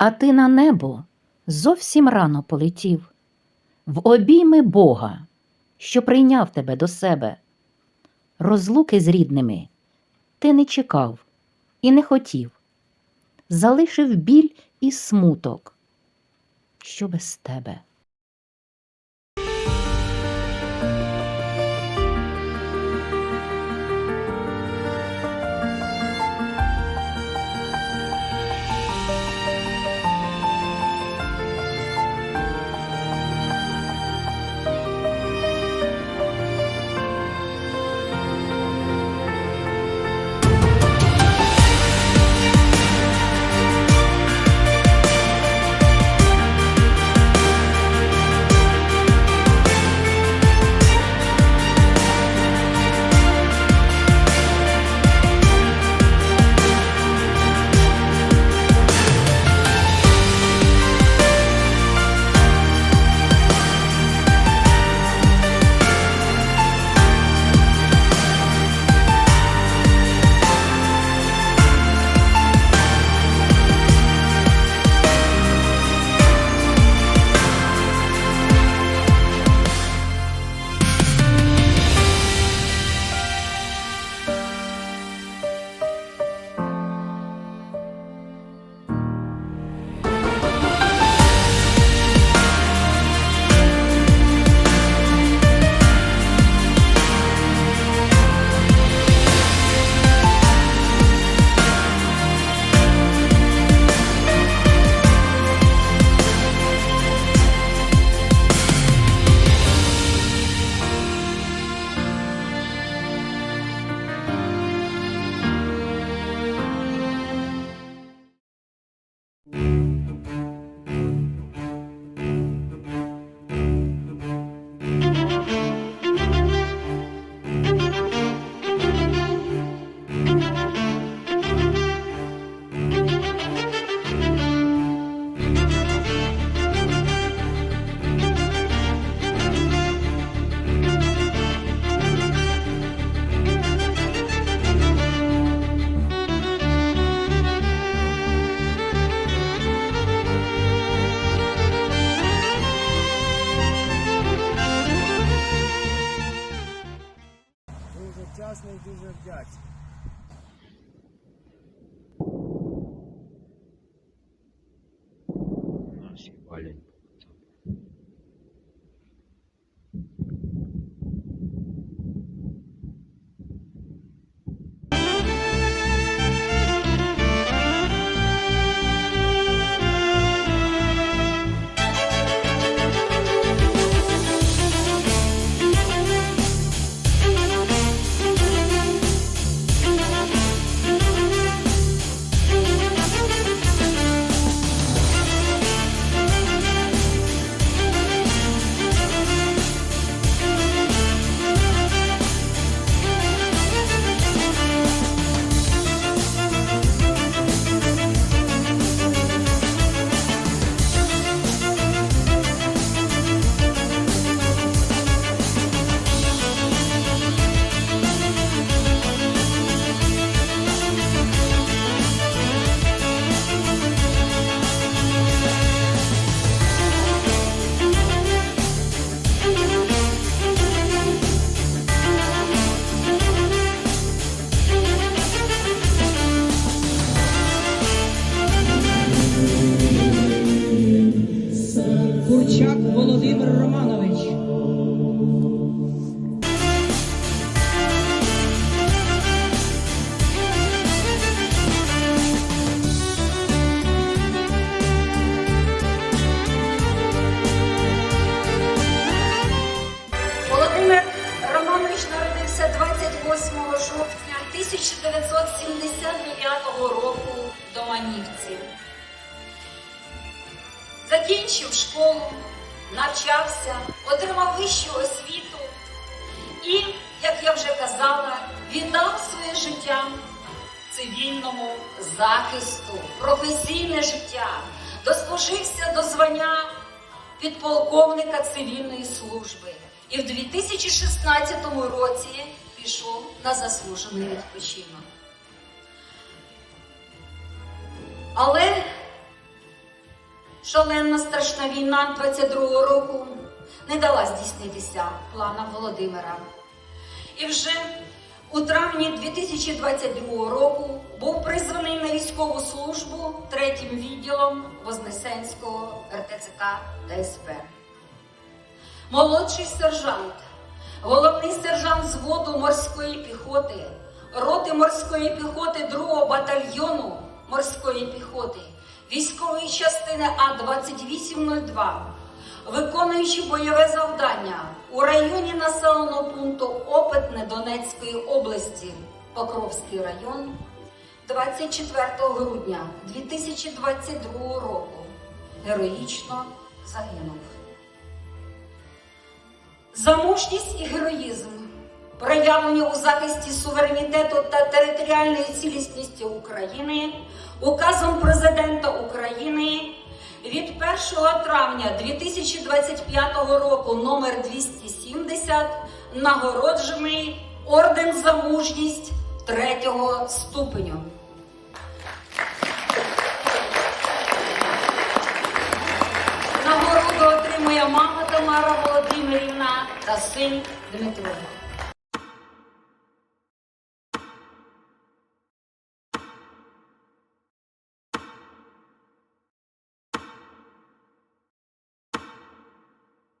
А ти на небо зовсім рано полетів, в обійми Бога, що прийняв тебе до себе. Розлуки з рідними ти не чекав і не хотів, залишив біль і смуток, що без тебе. Amen. 1979 року в Доманівці. Закінчив школу, навчався, отримав вищу освіту і, як я вже казала, віддав своє життя цивільному захисту, професійне життя, дослужився до звання підполковника цивільної служби. І в 2016 році пішов на заслужений відпочинок. Але шалена страшна війна 22-го року не дала здійснитися планам Володимира. І вже у травні 2022 року був призваний на військову службу третім відділом Вознесенського РТЦК ДСП. Молодший сержант, головний сержант взводу морської піхоти, роти морської піхоти 2-го батальйону морської піхоти, військової частини А-2802, виконуючи бойове завдання у районі населеного пункту Опитне Донецької області, Покровський район, 24 грудня 2022 року героїчно загинув. За мужність і героїзм, проявлені у захисті суверенітету та територіальної цілісності України, указом президента України від 1 травня 2025 року номер 270 нагороджений орден за мужність третього ступеню. Нагороду отримує мама Тамара Володимирівна та син Дмитро.